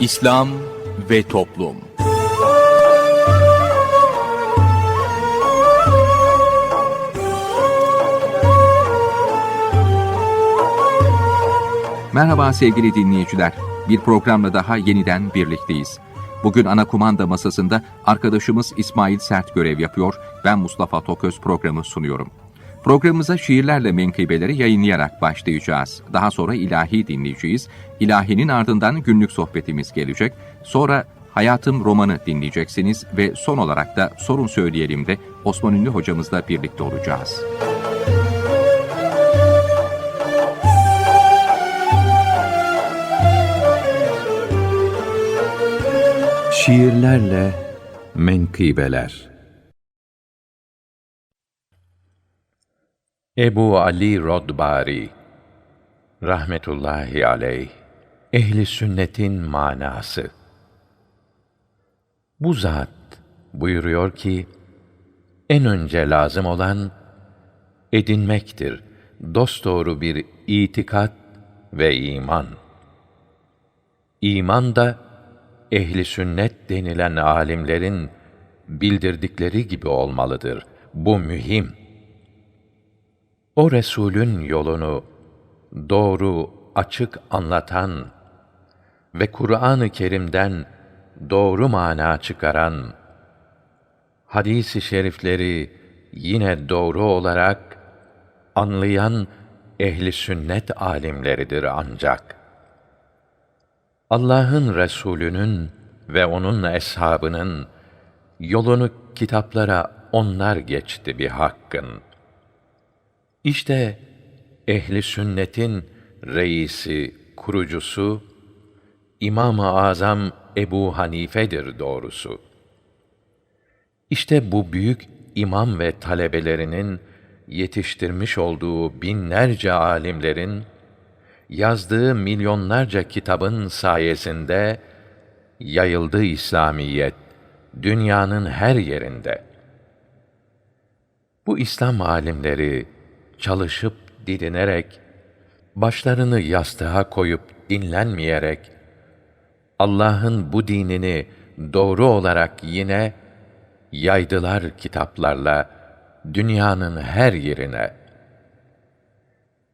İslam ve Toplum Merhaba sevgili dinleyiciler. Bir programla daha yeniden birlikteyiz. Bugün ana kumanda masasında arkadaşımız İsmail Sert görev yapıyor. Ben Mustafa Toköz programı sunuyorum. Programımıza şiirlerle menkıbeleri yayınlayarak başlayacağız. Daha sonra ilahi dinleyeceğiz. İlahinin ardından günlük sohbetimiz gelecek. Sonra Hayatım romanı dinleyeceksiniz ve son olarak da sorun söyleyelim de Osman Ünlü hocamızla birlikte olacağız. Şiirlerle Menkıbeler. Ebu Ali Rodbari Rahmetullahi aleyh Ehli sünnetin manası. Bu zat buyuruyor ki en önce lazım olan edinmektir. Dosdoğru bir itikat ve iman. İman da ehli sünnet denilen alimlerin bildirdikleri gibi olmalıdır. Bu mühim. O Resulün yolunu doğru, açık anlatan ve Kur'an-ı Kerim'den doğru mana çıkaran hadis-i şerifleri yine doğru olarak anlayan ehli sünnet alimleridir ancak. Allah'ın Resulü'nün ve onun eshabının yolunu kitaplara onlar geçti bir hakkın. İşte ehli sünnetin reisi, kurucusu İmam-ı Azam Ebu Hanife'dir doğrusu. İşte bu büyük imam ve talebelerinin yetiştirmiş olduğu binlerce alimlerin yazdığı milyonlarca kitabın sayesinde yayıldı İslamiyet dünyanın her yerinde. Bu İslam alimleri çalışıp didinerek başlarını yastığa koyup dinlenmeyerek Allah'ın bu dinini doğru olarak yine yaydılar kitaplarla dünyanın her yerine.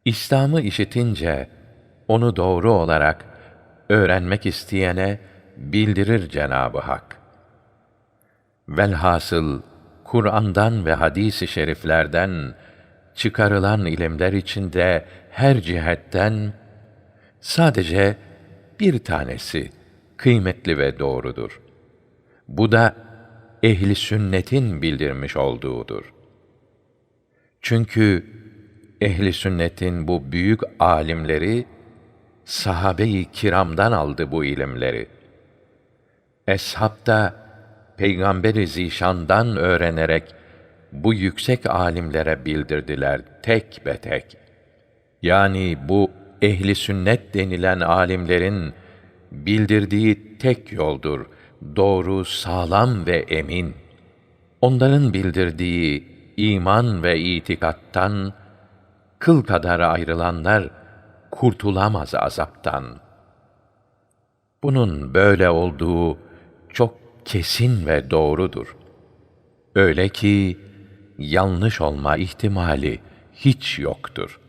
İslam'ı işitince onu doğru olarak öğrenmek isteyene bildirir Cenabı Hak. Velhasıl Kur'an'dan ve hadis-i şeriflerden çıkarılan ilimler içinde her cihetten sadece bir tanesi kıymetli ve doğrudur. Bu da ehli sünnetin bildirmiş olduğudur. Çünkü ehli sünnetin bu büyük alimleri sahabe-i kiramdan aldı bu ilimleri. Eshab da Peygamber-i Zişan'dan öğrenerek bu yüksek alimlere bildirdiler tek be tek. Yani bu ehli sünnet denilen alimlerin bildirdiği tek yoldur. Doğru, sağlam ve emin. Onların bildirdiği iman ve itikattan kıl kadar ayrılanlar kurtulamaz azaptan. Bunun böyle olduğu çok kesin ve doğrudur. Öyle ki yanlış olma ihtimali hiç yoktur.''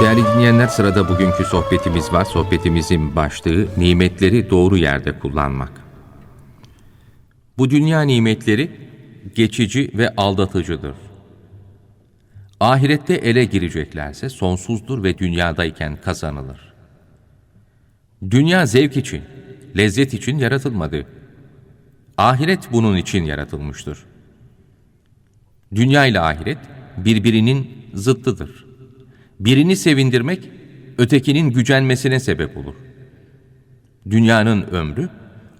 Değerli dinleyenler sırada bugünkü sohbetimiz var. Sohbetimizin başlığı nimetleri doğru yerde kullanmak. Bu dünya nimetleri geçici ve aldatıcıdır. Ahirette ele gireceklerse sonsuzdur ve dünyadayken kazanılır. Dünya zevk için, lezzet için yaratılmadı. Ahiret bunun için yaratılmıştır. Dünya ile ahiret birbirinin zıttıdır. Birini sevindirmek, ötekinin gücenmesine sebep olur. Dünyanın ömrü,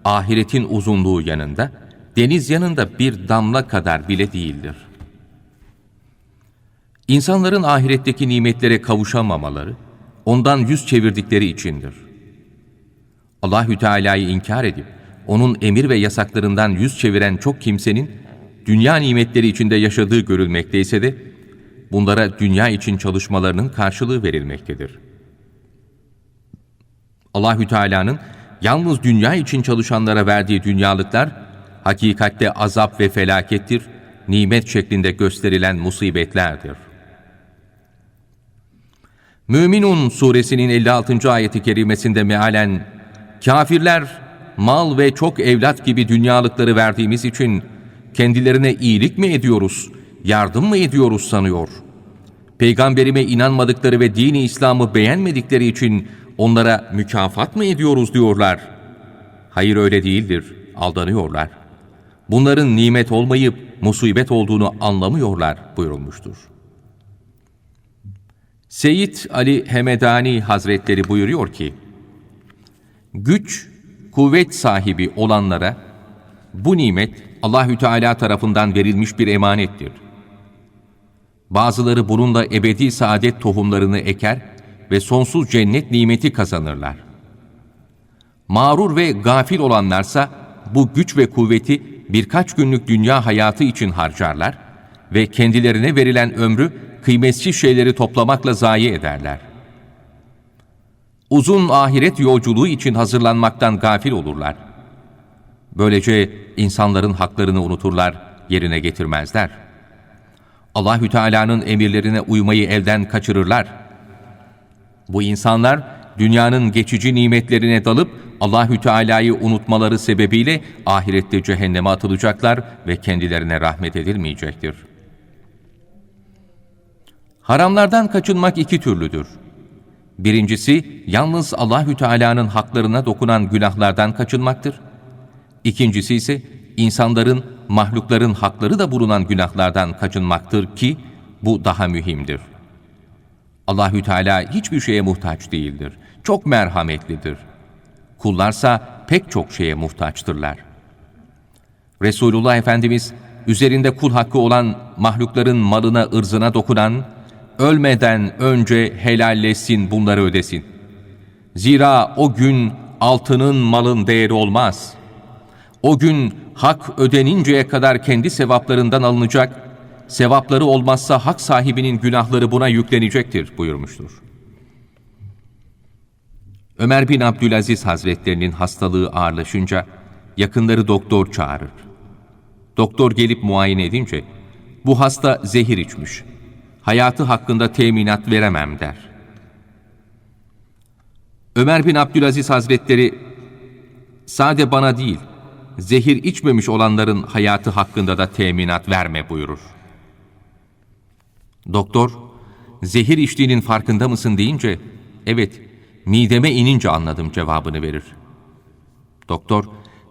ahiretin uzunluğu yanında deniz yanında bir damla kadar bile değildir. İnsanların ahiretteki nimetlere kavuşamamaları, ondan yüz çevirdikleri içindir. Allahü Teala'yı inkar edip onun emir ve yasaklarından yüz çeviren çok kimsenin dünya nimetleri içinde yaşadığı görülmekteyse de bunlara dünya için çalışmalarının karşılığı verilmektedir. Allahü Teala'nın yalnız dünya için çalışanlara verdiği dünyalıklar hakikatte azap ve felakettir, nimet şeklinde gösterilen musibetlerdir. Müminun suresinin 56. ayeti kerimesinde mealen kafirler mal ve çok evlat gibi dünyalıkları verdiğimiz için kendilerine iyilik mi ediyoruz, yardım mı ediyoruz sanıyor. Peygamberime inanmadıkları ve dini İslam'ı beğenmedikleri için onlara mükafat mı ediyoruz diyorlar. Hayır öyle değildir, aldanıyorlar. Bunların nimet olmayıp musibet olduğunu anlamıyorlar buyurulmuştur. Seyyid Ali Hemedani Hazretleri buyuruyor ki, güç, kuvvet sahibi olanlara bu nimet Allahü Teala tarafından verilmiş bir emanettir. Bazıları bununla ebedi saadet tohumlarını eker ve sonsuz cennet nimeti kazanırlar. Mağrur ve gafil olanlarsa bu güç ve kuvveti birkaç günlük dünya hayatı için harcarlar ve kendilerine verilen ömrü kıymetsiz şeyleri toplamakla zayi ederler. Uzun ahiret yolculuğu için hazırlanmaktan gafil olurlar. Böylece insanların haklarını unuturlar, yerine getirmezler. Allahü Teala'nın emirlerine uymayı elden kaçırırlar. Bu insanlar dünyanın geçici nimetlerine dalıp Allahü Teala'yı unutmaları sebebiyle ahirette cehenneme atılacaklar ve kendilerine rahmet edilmeyecektir. Haramlardan kaçınmak iki türlüdür. Birincisi yalnız Allahü Teala'nın haklarına dokunan günahlardan kaçınmaktır. İkincisi ise insanların, mahlukların hakları da bulunan günahlardan kaçınmaktır ki bu daha mühimdir. Allahü Teala hiçbir şeye muhtaç değildir. Çok merhametlidir. Kullarsa pek çok şeye muhtaçtırlar. Resulullah Efendimiz üzerinde kul hakkı olan mahlukların malına ırzına dokunan, ölmeden önce helalleşsin bunları ödesin. Zira o gün altının malın değeri olmaz. O gün hak ödeninceye kadar kendi sevaplarından alınacak, sevapları olmazsa hak sahibinin günahları buna yüklenecektir buyurmuştur. Ömer bin Abdülaziz Hazretlerinin hastalığı ağırlaşınca yakınları doktor çağırır. Doktor gelip muayene edince bu hasta zehir içmiş. Hayatı hakkında teminat veremem der. Ömer bin Abdülaziz Hazretleri sade bana değil, zehir içmemiş olanların hayatı hakkında da teminat verme buyurur. Doktor, zehir içtiğinin farkında mısın deyince, evet, mideme inince anladım cevabını verir. Doktor,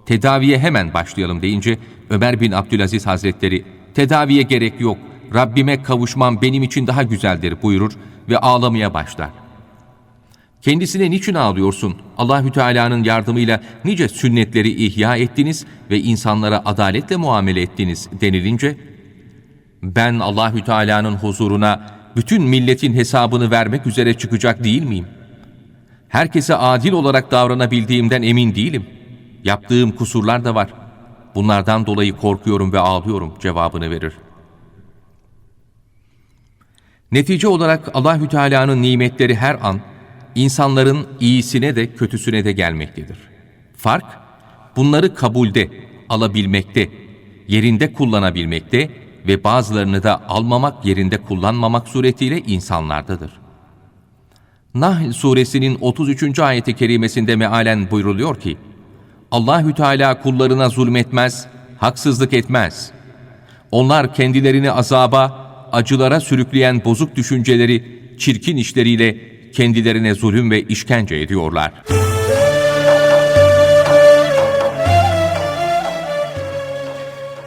tedaviye hemen başlayalım deyince, Ömer bin Abdülaziz Hazretleri, tedaviye gerek yok, Rabbime kavuşmam benim için daha güzeldir buyurur ve ağlamaya başlar. Kendisine niçin ağlıyorsun? Allahü Teala'nın yardımıyla nice sünnetleri ihya ettiniz ve insanlara adaletle muamele ettiniz denilince ben Allahü Teala'nın huzuruna bütün milletin hesabını vermek üzere çıkacak değil miyim? Herkese adil olarak davranabildiğimden emin değilim. Yaptığım kusurlar da var. Bunlardan dolayı korkuyorum ve ağlıyorum cevabını verir. Netice olarak Allahü Teala'nın nimetleri her an insanların iyisine de kötüsüne de gelmektedir. Fark bunları kabulde, alabilmekte, yerinde kullanabilmekte ve bazılarını da almamak, yerinde kullanmamak suretiyle insanlardadır. Nahl suresinin 33. ayeti kerimesinde mealen buyruluyor ki, Allahü Teala kullarına zulmetmez, haksızlık etmez. Onlar kendilerini azaba, acılara sürükleyen bozuk düşünceleri, çirkin işleriyle kendilerine zulüm ve işkence ediyorlar.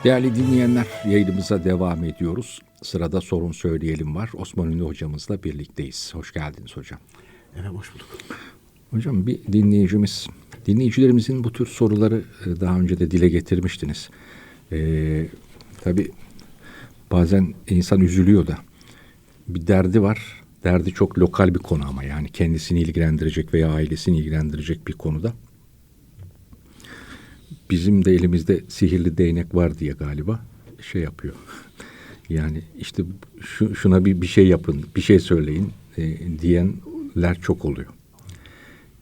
Değerli dinleyenler yayınımıza devam ediyoruz. Sırada sorun söyleyelim var. Osman Ünlü hocamızla birlikteyiz. Hoş geldiniz hocam. Evet hoş bulduk. Hocam bir dinleyicimiz, dinleyicilerimizin bu tür soruları e, daha önce de dile getirmiştiniz. Ee, tabii bazen insan üzülüyor da bir derdi var. Derdi çok lokal bir konu ama yani kendisini ilgilendirecek veya ailesini ilgilendirecek bir konuda. Bizim de elimizde sihirli değnek var diye galiba şey yapıyor. Yani işte şu, şuna bir, bir şey yapın, bir şey söyleyin e, diyenler çok oluyor.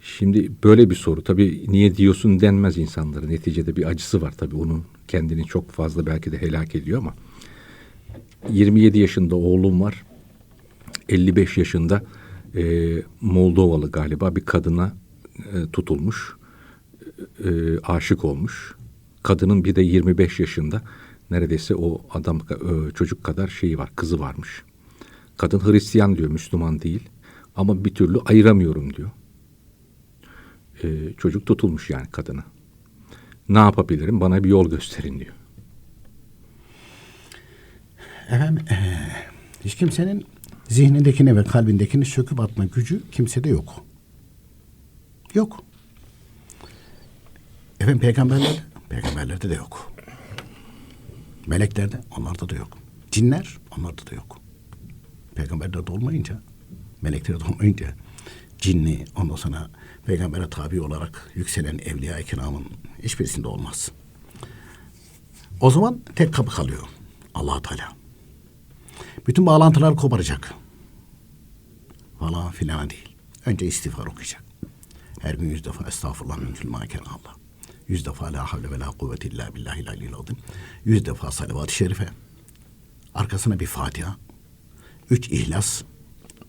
Şimdi böyle bir soru tabii niye diyorsun denmez insanların. Neticede bir acısı var tabii onun kendini çok fazla belki de helak ediyor ama 27 yaşında oğlum var. 55 yaşında e, Moldovalı galiba bir kadına e, tutulmuş. E, aşık olmuş. Kadının bir de 25 yaşında neredeyse o adam e, çocuk kadar şeyi var, kızı varmış. Kadın Hristiyan diyor, Müslüman değil. Ama bir türlü ayıramıyorum diyor. E, çocuk tutulmuş yani kadına. Ne yapabilirim? Bana bir yol gösterin diyor. Efendim eee, hiç kimsenin zihnindekini ve kalbindekini söküp atma gücü kimsede yok. Yok. Efendim peygamberler, peygamberlerde de yok. Meleklerde, onlarda da yok. Cinler, onlarda da yok. Peygamberlerde olmayınca, meleklerde olmayınca, cinni, ondan sonra peygambere tabi olarak yükselen evliya-i kiramın hiçbirisinde olmaz. O zaman tek kapı kalıyor. allah Teala. Bütün bağlantılar koparacak. Falan filan değil. Önce istiğfar okuyacak. Her gün yüz defa estağfurullah mümkün maken Allah. Yüz defa la havle ve la kuvvete illa billahi aliyyil azim. Yüz defa salavat-ı şerife. Arkasına bir Fatiha. Üç ihlas.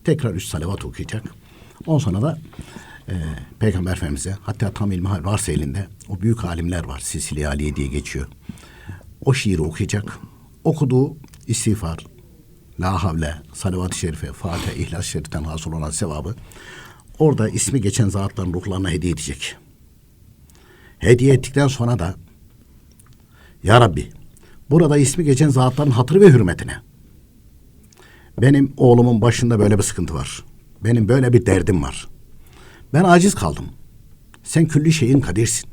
Tekrar üç salavat okuyacak. Ondan sonra da e, Peygamber Efendimiz'e hatta tam ilmihal varsa elinde o büyük alimler var. Sicilya Aliye diye geçiyor. O şiiri okuyacak. Okuduğu istiğfar, La havle, salavat-ı şerife, Fatiha, İhlas-ı Şerif'ten hasıl olan sevabı orada ismi geçen zatların ruhlarına hediye edecek. Hediye ettikten sonra da Ya Rabbi burada ismi geçen zatların hatırı ve hürmetine benim oğlumun başında böyle bir sıkıntı var. Benim böyle bir derdim var. Ben aciz kaldım. Sen külli şeyin kadirsin.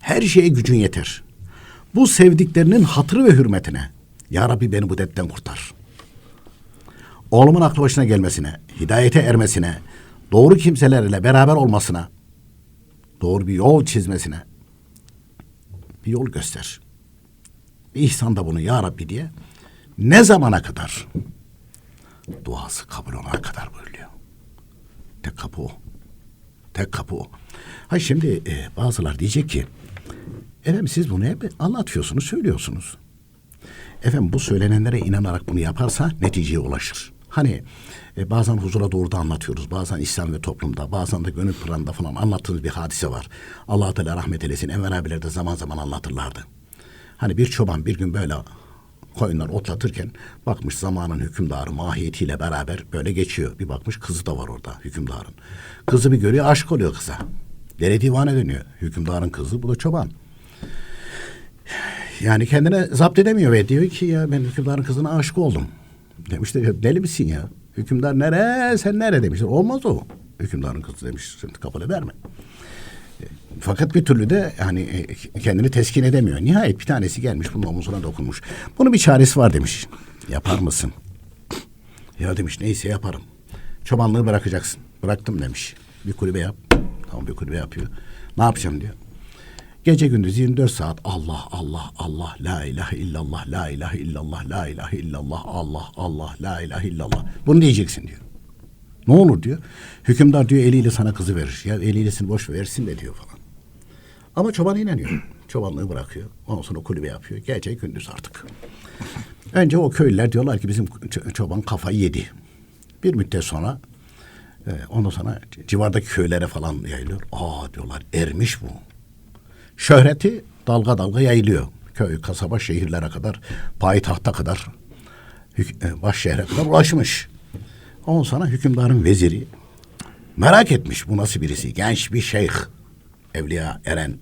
Her şeye gücün yeter. Bu sevdiklerinin hatırı ve hürmetine Ya Rabbi beni bu dertten kurtar. Oğlumun aklı başına gelmesine, hidayete ermesine, doğru kimselerle beraber olmasına, doğru bir yol çizmesine bir yol göster. Bir ihsan da bunu Ya Rabbi diye ne zamana kadar? Duası kabul olana kadar buyuruyor. Tek kapı o. Tek kapı o. Ha şimdi e, bazılar diyecek ki efendim siz bunu hep anlatıyorsunuz, söylüyorsunuz. Efendim bu söylenenlere inanarak bunu yaparsa neticeye ulaşır. Hani e, bazen huzura doğru da anlatıyoruz. Bazen İslam ve toplumda, bazen de gönül pıranda falan anlattığımız bir hadise var. Allah Teala rahmet eylesin. Enver abiler de zaman zaman anlatırlardı. Hani bir çoban bir gün böyle koyunlar otlatırken bakmış zamanın hükümdarı mahiyetiyle beraber böyle geçiyor. Bir bakmış kızı da var orada hükümdarın. Kızı bir görüyor aşık oluyor kıza. Deli divane dönüyor. Hükümdarın kızı bu da çoban. Yani kendine zapt edemiyor ve diyor ki ya ben hükümdarın kızına aşık oldum. Demişler deli misin ya? Hükümdar nere sen nere demişler. Olmaz o. Hükümdarın kızı demiş. Sen kabul eder mi? E, Fakat bir türlü de hani kendini teskin edemiyor. Nihayet bir tanesi gelmiş bunun omuzuna dokunmuş. Bunun bir çaresi var demiş. Yapar mısın? Ya demiş neyse yaparım. Çobanlığı bırakacaksın. Bıraktım demiş. Bir kulübe yap. Tamam bir kulübe yapıyor. Ne yapacağım diyor. Gece gündüz 24 saat Allah Allah Allah la ilahe illallah la ilahe illallah la ilahe illallah Allah Allah la ilahe illallah. Bunu diyeceksin diyor. Ne olur diyor. Hükümdar diyor eliyle sana kızı verir. Ya eliylesini boş versin de diyor falan. Ama çoban inanıyor. Çobanlığı bırakıyor. Ondan sonra kulübe yapıyor. Gece gündüz artık. Önce o köylüler diyorlar ki bizim ço- çoban kafayı yedi. Bir müddet sonra e, ondan sonra civardaki köylere falan yayılıyor. Aa diyorlar ermiş bu. Şöhreti dalga dalga yayılıyor. Köy, kasaba, şehirlere kadar, payitahta kadar, e, baş şehre kadar ulaşmış. Ondan sonra hükümdarın veziri merak etmiş bu nasıl birisi. Genç bir şeyh, evliya, eren.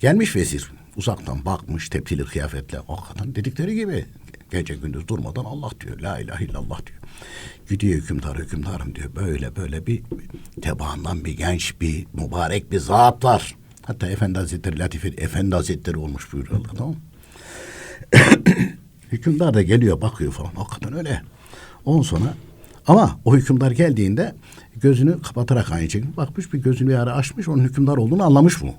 Gelmiş vezir. Uzaktan bakmış tepkili kıyafetle. Hakikaten dedikleri gibi gece gündüz durmadan Allah diyor. La ilahe illallah diyor. Gidiyor hükümdar hükümdarım diyor. Böyle böyle bir tebaandan bir genç bir mübarek bir zat var. Hatta Efendi Hazretleri Latife Efendi Hazretleri olmuş buyuruyorlar tamam? Hükümdar da geliyor bakıyor falan. Hakikaten öyle. On sonra ama o hükümdar geldiğinde gözünü kapatarak aynı şekilde bakmış bir gözünü bir ara açmış onun hükümdar olduğunu anlamış mı?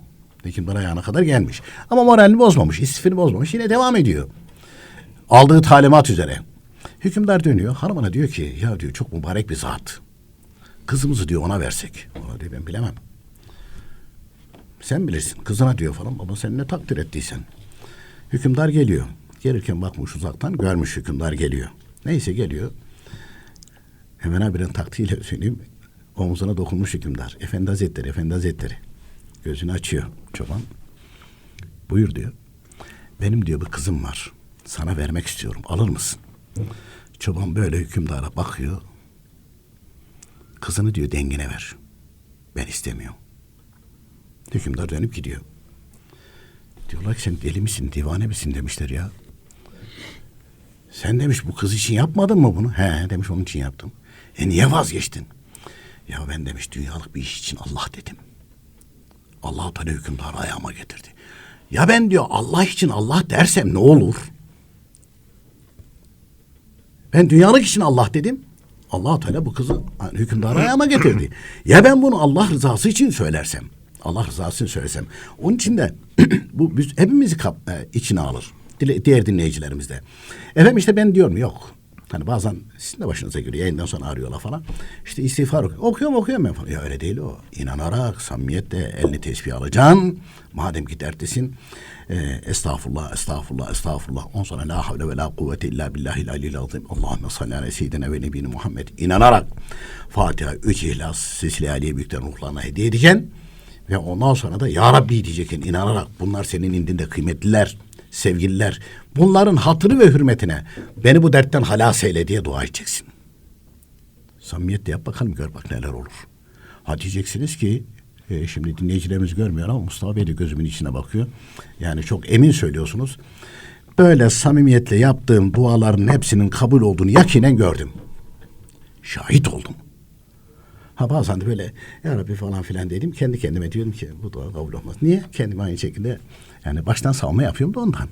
Hükümdar ayağına kadar gelmiş. Ama moralini bozmamış, istifini bozmamış. Yine devam ediyor. Aldığı talimat üzere. Hükümdar dönüyor. Hanımına diyor ki ya diyor çok mübarek bir zat. Kızımızı diyor ona versek. Ona diyor ben bilemem. Sen bilirsin. Kızına diyor falan. Baba sen ne takdir ettiysen. Hükümdar geliyor. Gelirken bakmış uzaktan görmüş hükümdar geliyor. Neyse geliyor. Hemen abinin taktiğiyle söyleyeyim. Omzuna dokunmuş hükümdar. Efendi Hazretleri, Efendi Hazretleri. Gözünü açıyor çoban. Buyur diyor. Benim diyor bir kızım var. Sana vermek istiyorum. Alır mısın? Çoban böyle hükümdara bakıyor. Kızını diyor dengine ver. Ben istemiyorum. Hükümdar dönüp gidiyor. Diyorlar ki sen deli misin, divane misin demişler ya. Sen demiş bu kız için yapmadın mı bunu? He demiş onun için yaptım. E niye vazgeçtin? Ya ben demiş dünyalık bir iş için Allah dedim. Allah Teala hükümdarı ayağıma getirdi. Ya ben diyor Allah için Allah dersem ne olur? Ben dünyalık için Allah dedim. allah Teala bu kızı hani hükümdarı ayağıma getirdi. Ya ben bunu Allah rızası için söylersem. Allah rızası için söylesem. Onun için de bu biz, hepimizi kap, e, içine alır. Dile- Diğer dinleyicilerimiz de. Efendim işte ben diyorum yok. Hani bazen sizin de başınıza geliyor. Yayından sonra arıyorlar falan. İşte istiğfar okuyor. Okuyorum okuyorum ben falan. Ya öyle değil o. İnanarak, samimiyetle elini tesbih alacaksın. Madem ki dertlisin. E, estağfurullah, estağfurullah, estağfurullah. Ondan sonra la havle ve la kuvvete illa billahil aliyyil azim. Allahümme salli ala seyyidina ve nebine Muhammed. İnanarak Fatiha, üç ihlas, Sesli Aliye büyüklerin ruhlarına hediye edeceksin. Ve ondan sonra da Ya Rabbi diyeceksin inanarak bunlar senin indinde kıymetliler, sevgililer. Bunların hatırı ve hürmetine beni bu dertten halas eyle diye dua edeceksin. Samimiyetle yap bakalım gör bak neler olur. Ha diyeceksiniz ki e, şimdi dinleyicilerimiz görmüyor ama Mustafa Bey de gözümün içine bakıyor. Yani çok emin söylüyorsunuz. Böyle samimiyetle yaptığım duaların hepsinin kabul olduğunu yakinen gördüm. Şahit oldum. Ha bazen de böyle ya Rabbi falan filan dedim. Kendi kendime diyorum ki bu dua kabul olmaz. Niye? Kendime aynı şekilde yani baştan savunma yapıyorum da ondan.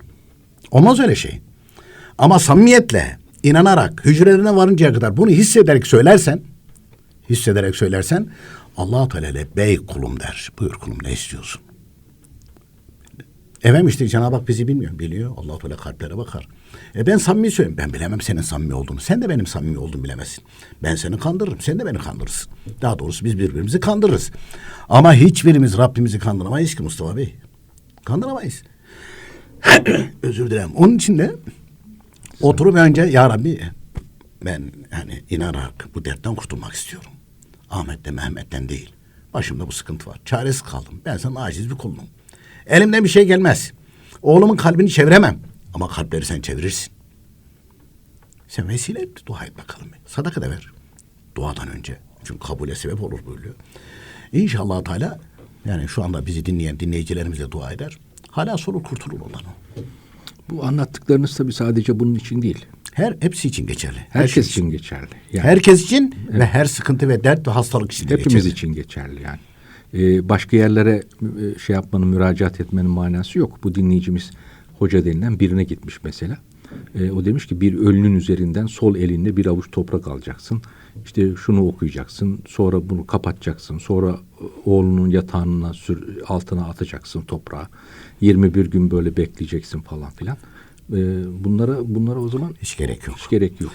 Olmaz öyle şey. Ama samimiyetle, inanarak, hücrelerine varıncaya kadar bunu hissederek söylersen, hissederek söylersen allah Teala bey kulum der. Buyur kulum ne istiyorsun? Efendim işte Cenab-ı Hak bizi bilmiyor. Biliyor. allah Teala kalplere bakar. E ben samimi söyleyeyim. Ben bilemem senin samimi olduğunu. Sen de benim samimi olduğumu bilemezsin. Ben seni kandırırım. Sen de beni kandırırsın. Daha doğrusu biz birbirimizi kandırırız. Ama hiçbirimiz Rabbimizi kandıramayız ki Mustafa Bey. Kandıramayız. Özür dilerim. Onun için de oturup önce ya Rabbi ben hani inanarak bu dertten kurtulmak istiyorum. Ahmet'ten Mehmet'ten değil. Başımda bu sıkıntı var. Çaresiz kaldım. Ben sana aciz bir kulum. Elimden bir şey gelmez. Oğlumun kalbini çeviremem. Ama kalpleri sen çevirirsin. Sen vesile et, dua et bakalım. Sadaka da ver. Duadan önce. Çünkü kabule sebep olur böyle. İnşallah Teala yani şu anda bizi dinleyen dinleyicilerimiz de dua eder. Hala olur kurtulur ondan o. Bu anlattıklarınız tabii sadece bunun için değil. Her hepsi için geçerli. Her Herkes şey için geçerli. Yani Herkes için ve her sıkıntı ve dert ve hastalık için hepimiz geçerli. için geçerli yani. Ee, başka yerlere e, şey yapmanın, müracaat etmenin manası yok. Bu dinleyicimiz hoca denilen birine gitmiş mesela. Ee, o demiş ki bir ölünün üzerinden sol elinde bir avuç toprak alacaksın. İşte şunu okuyacaksın. Sonra bunu kapatacaksın. Sonra oğlunun yatağına sür, altına atacaksın toprağı. 21 gün böyle bekleyeceksin falan filan. Ee, bunlara bunlara o zaman Hiç gerek yok. hiç gerek yok.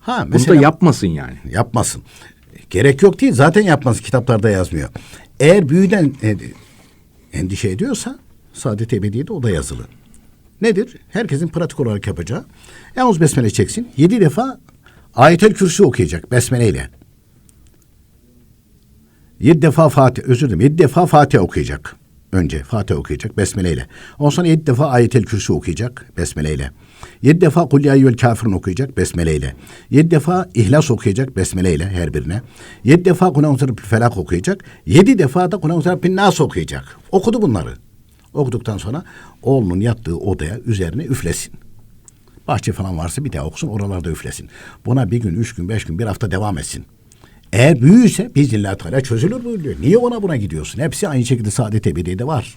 Ha Bunu mesela da yapmasın yani. yapmasın. Gerek yok değil. Zaten yapmasın. Kitaplarda yazmıyor. Eğer büyüden e, endişe ediyorsa Saadet Ebediye'de o da yazılı. Nedir? Herkesin pratik olarak yapacağı. Yalnız besmele çeksin. Yedi defa Ayet-el Kürsi okuyacak besmele ile. Yedi defa Fatih, özür dilerim. Yedi defa Fatih okuyacak. Önce Fatih okuyacak besmele ile. Ondan sonra yedi defa Ayet-el Kürsi okuyacak besmele ile. Yedi defa Kul ya kafirun okuyacak besmele ile. Yedi defa İhlas okuyacak besmele ile her birine. Yedi defa Kulâ felak okuyacak. Yedi defa da Kulâ nas okuyacak. Okudu bunları. Okuduktan sonra oğlunun yattığı odaya üzerine üflesin. Bahçe falan varsa bir daha okusun oralarda üflesin. Buna bir gün, üç gün, beş gün, bir hafta devam etsin. Eğer büyüyse biiznillahü teala çözülür buyuruyor. Niye ona buna gidiyorsun? Hepsi aynı şekilde saadet ebediyede var.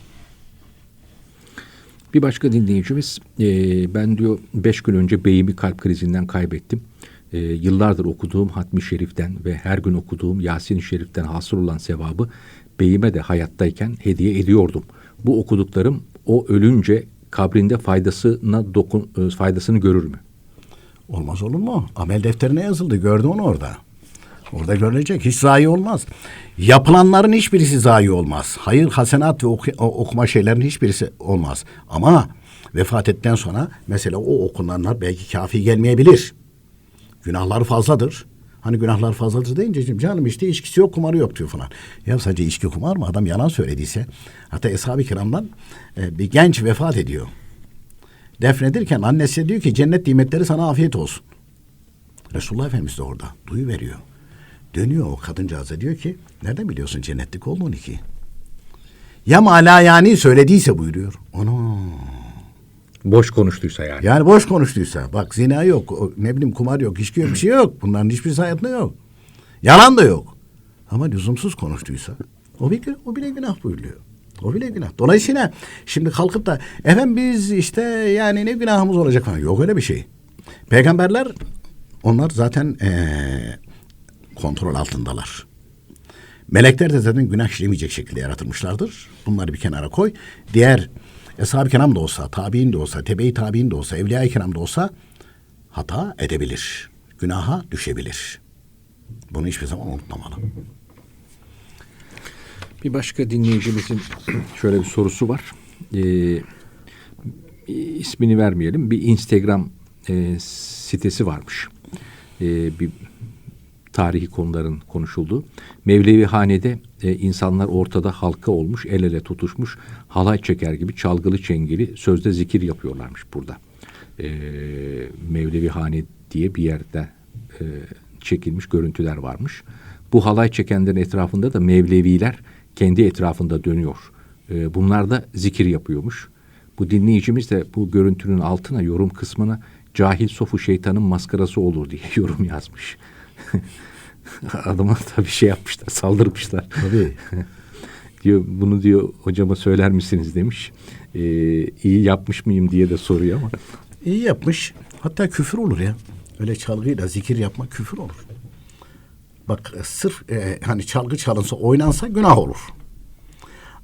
Bir başka dinleyicimiz e, ben diyor beş gün önce beyimi kalp krizinden kaybettim. E, yıllardır okuduğum Hatmi Şerif'ten ve her gün okuduğum Yasin-i Şerif'ten hasıl olan sevabı beyime de hayattayken hediye ediyordum. Bu okuduklarım o ölünce kabrinde faydasına dokun, e, faydasını görür mü? Olmaz olur mu? Amel defterine yazıldı. Gördü onu orada. Orada görülecek. Hiç zayi olmaz. Yapılanların hiçbirisi zayi olmaz. Hayır, hasenat ve oku- okuma şeylerin hiçbirisi olmaz. Ama vefat ettikten sonra mesela o okunanlar belki kafi gelmeyebilir. Günahları fazladır. Hani günahlar fazladır deyince canım işte içkisi yok kumarı yok diyor falan. Ya sadece içki kumar mı? Adam yalan söylediyse. Hatta Eshab-ı Kiram'dan e, bir genç vefat ediyor. Defnedilirken annesi diyor ki cennet nimetleri sana afiyet olsun. Resulullah Efendimiz de orada. Duyu veriyor. Dönüyor o kadıncağıza diyor ki nereden biliyorsun cennetlik olduğunu ki? Ya mala yani söylediyse buyuruyor. Onu Boş konuştuysa yani. yani boş konuştuysa bak zina yok, ne bileyim kumar yok, içki yok, bir şey yok. Bunların hiçbirisi hayatında yok. Yalan da yok. Ama lüzumsuz konuştuysa o, bir, o bile günah buyuruyor. O bile günah. Dolayısıyla şimdi kalkıp da efendim biz işte yani ne günahımız olacak falan. Yok öyle bir şey. Peygamberler onlar zaten eee, kontrol altındalar. Melekler de zaten günah işlemeyecek şekilde yaratılmışlardır. Bunları bir kenara koy. Diğer Eshab-ı Kiram da olsa, tabi'in de olsa, tebe-i tabi'in de olsa, evliya-i kiram da olsa hata edebilir. Günaha düşebilir. Bunu hiçbir zaman unutmamalı. Bir başka dinleyicimizin şöyle bir sorusu var. Ee, ismini vermeyelim. Bir Instagram e, sitesi varmış. Ee, bir tarihi konuların konuşulduğu. Mevlevi hanede e, insanlar ortada halka olmuş, el ele tutuşmuş, halay çeker gibi çalgılı çengeli sözde zikir yapıyorlarmış burada. Ee, Mevlevi hane diye bir yerde e, çekilmiş görüntüler varmış. Bu halay çekenlerin etrafında da Mevleviler kendi etrafında dönüyor. Ee, bunlar da zikir yapıyormuş. Bu dinleyicimiz de bu görüntünün altına yorum kısmına cahil sofu şeytanın maskarası olur diye yorum yazmış. Adama tabii şey yapmışlar, saldırmışlar. Tabii. diyor bunu diyor hocama söyler misiniz demiş. Ee, iyi yapmış mıyım diye de soruyor ama. İyi yapmış. Hatta küfür olur ya. Öyle çalgıyla zikir yapmak küfür olur. Bak e, sırf e, hani çalgı çalınsa oynansa günah olur.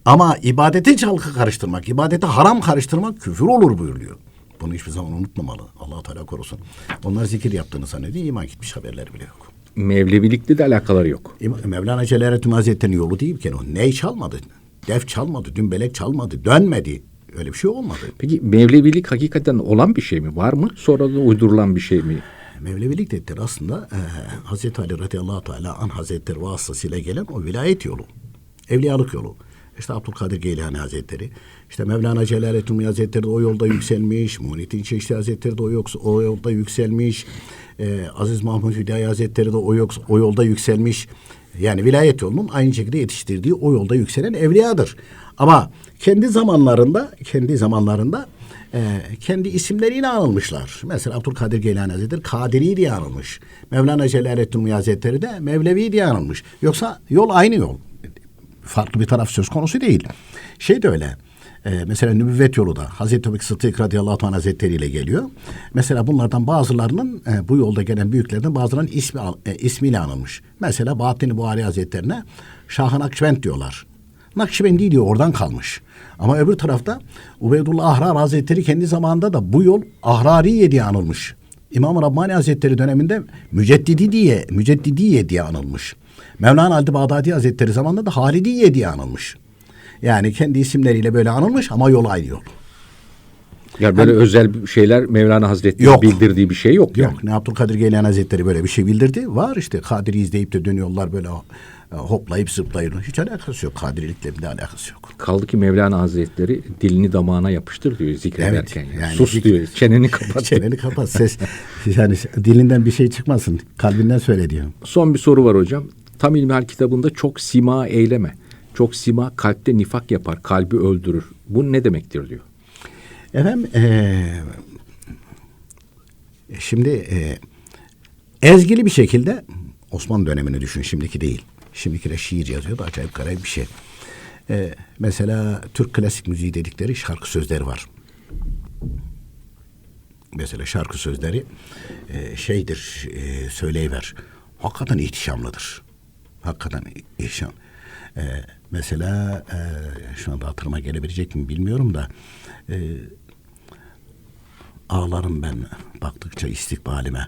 Ama ibadete çalgı karıştırmak, ibadete haram karıştırmak küfür olur buyuruyor. Bunu hiçbir zaman unutmamalı. allah Teala korusun. Onlar zikir yaptığını zannediyor. iman gitmiş haberleri bile yok. Mevlevilikle de alakaları yok. Mevlana Celaleddin Hazretleri'nin yolu değil ki o. Ney çalmadı, def çalmadı, dümbelek çalmadı, dönmedi. Öyle bir şey olmadı. Peki Mevlevilik hakikaten olan bir şey mi? Var mı? Sonradan uydurulan bir şey mi? Mevlevilik dediler aslında e, Hazreti Ali radıyallahu teala an hazretleri vasıtasıyla gelen o vilayet yolu. Evliyalık yolu. İşte Abdülkadir Geylani Hazretleri, işte Mevlana Celaleddin Hazretleri de o yolda yükselmiş, Muhyiddin Çeşitli Hazretleri de o, yoksa, o yolda yükselmiş, e, Aziz Mahmud Hüdayi Hazretleri de o, yoksa, o yolda yükselmiş. Yani vilayet yolunun aynı şekilde yetiştirdiği o yolda yükselen evliyadır. Ama kendi zamanlarında, kendi zamanlarında e, kendi isimleriyle anılmışlar. Mesela Abdülkadir Geylani Hazretleri Kadiri diye anılmış. Mevlana Celaleddin Hazretleri de Mevlevi diye anılmış. Yoksa yol aynı yol. Farklı bir taraf söz konusu değil. Şey de öyle. E, mesela nübüvvet yolu da Hazreti Ebu Sıddık radıyallahu anh hazretleri ile geliyor. Mesela bunlardan bazılarının e, bu yolda gelen büyüklerden bazılarının ismi, e, ismiyle anılmış. Mesela Bahattin Buhari hazretlerine Şah-ı Nakşibend diyorlar. Nakşibendi diyor oradan kalmış. Ama öbür tarafta Ubeydullah Ahrar Hazretleri kendi zamanında da bu yol Ahrariye diye anılmış. İmam Rabbani Hazretleri döneminde Müceddidi diye, Müceddidiye diye anılmış. Mevlana Ali Bağdadi Hazretleri zamanında da Halidiye diye anılmış. Yani kendi isimleriyle böyle anılmış ama yol aynı yol. Yani böyle özel bir şeyler Mevlana Hazretleri Yok. bildirdiği bir şey yok. Yok yani. ne Abdülkadir Geylani Hazretleri böyle bir şey bildirdi. Var işte Kadir'i izleyip de dönüyorlar böyle e, hoplayıp zıplayıp. Hiç alakası yok. Kadirilikle bir alakası yok. Kaldı ki Mevlana Hazretleri dilini damağına yapıştır diyor zikrederken. Evet, yani. yani Sus zik- diyor. Çeneni kapat. Çeneni kapat ses. Yani dilinden bir şey çıkmasın. Kalbinden söyle diyor. Son bir soru var hocam. Tam İlmihal kitabında çok sima eyleme. Çok sima kalpte nifak yapar, kalbi öldürür. Bu ne demektir diyor. Efendim eee, şimdi eee, ezgili bir şekilde Osmanlı dönemini düşün şimdiki değil. Şimdiki de şiir yazıyor da acayip garip bir şey. Ee, mesela Türk klasik müziği dedikleri şarkı sözleri var. Mesela şarkı sözleri e, şeydir e, söyleyiver. Hakikaten ihtişamlıdır. Hakikaten ihtişam. E, mesela e, şu anda hatırıma gelebilecek mi bilmiyorum da e, ağlarım ben baktıkça istikbalime.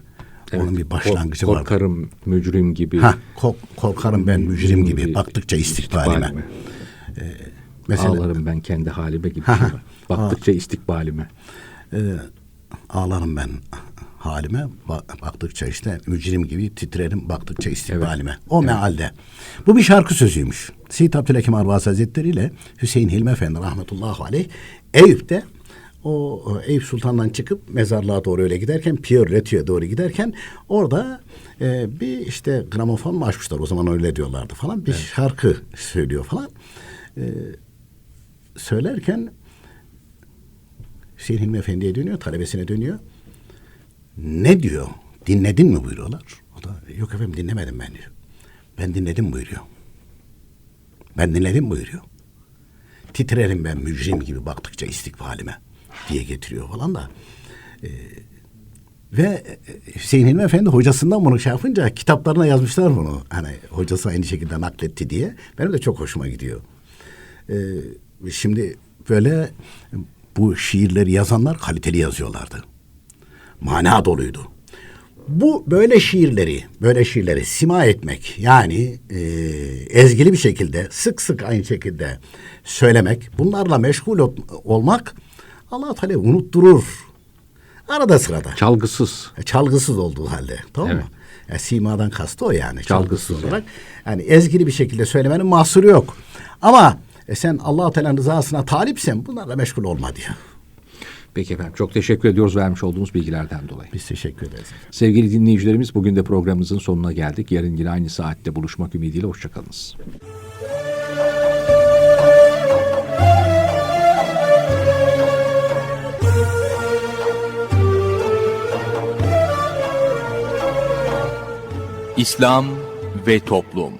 Onun bir başlangıcı vardı. Korkarım mücrim gibi. Ha, kork- korkarım ben mücrim gibi baktıkça istikbalime. Mesela Ağlarım ben kendi halime gibi. Ha, ha. var. Baktıkça istikbalime. ağlarım ben halime ba- baktıkça işte mücrim gibi titrerim baktıkça istikbalime. O mealde. Bu bir şarkı sözüymüş. Seyit Abdülhakim Arvaz Hazretleri ile Hüseyin Hilmi Efendi rahmetullahi aleyh Eyüp'te o Eyüp Sultan'dan çıkıp mezarlığa doğru öyle giderken Pierre Letü'ye doğru giderken orada e, bir işte gramofon mu açmışlar o zaman öyle diyorlardı falan bir şarkı söylüyor falan. E, söylerken Hüseyin Hilmi Efendi'ye dönüyor, talebesine dönüyor. Ne diyor? Dinledin mi buyuruyorlar. O da yok efendim dinlemedim ben diyor. Ben dinledim buyuruyor. Ben dinledim buyuruyor. Titrerim ben mücrim gibi baktıkça istikbalime diye getiriyor falan da. Ee, ve e, Hüseyin Hilmi Efendi hocasından bunu şey yapınca kitaplarına yazmışlar bunu. Hani hocası aynı şekilde nakletti diye. Benim de çok hoşuma gidiyor. Ee, şimdi böyle bu şiirleri yazanlar kaliteli yazıyorlardı. Mana doluydu. Bu böyle şiirleri, böyle şiirleri sima etmek yani e, ezgili bir şekilde sık sık aynı şekilde söylemek, bunlarla meşgul ol- olmak Allah Teala unutturur. Arada sırada. Çalgısız. E, Çalgısız olduğu halde. Tamam Evet. mı? Ya simadan kastı o yani. Çalgısız Çalgısız olarak. Yani ezgili bir şekilde söylemenin mahsuru yok. Ama e, sen Allah Teala'nın rızasına talipsen bunlarla meşgul olma diyor. Peki efendim çok teşekkür ediyoruz vermiş olduğunuz bilgilerden dolayı. Biz teşekkür ederiz. Sevgili dinleyicilerimiz bugün de programımızın sonuna geldik. Yarın yine aynı saatte buluşmak ümidiyle hoşçakalınız. İslam ve Toplum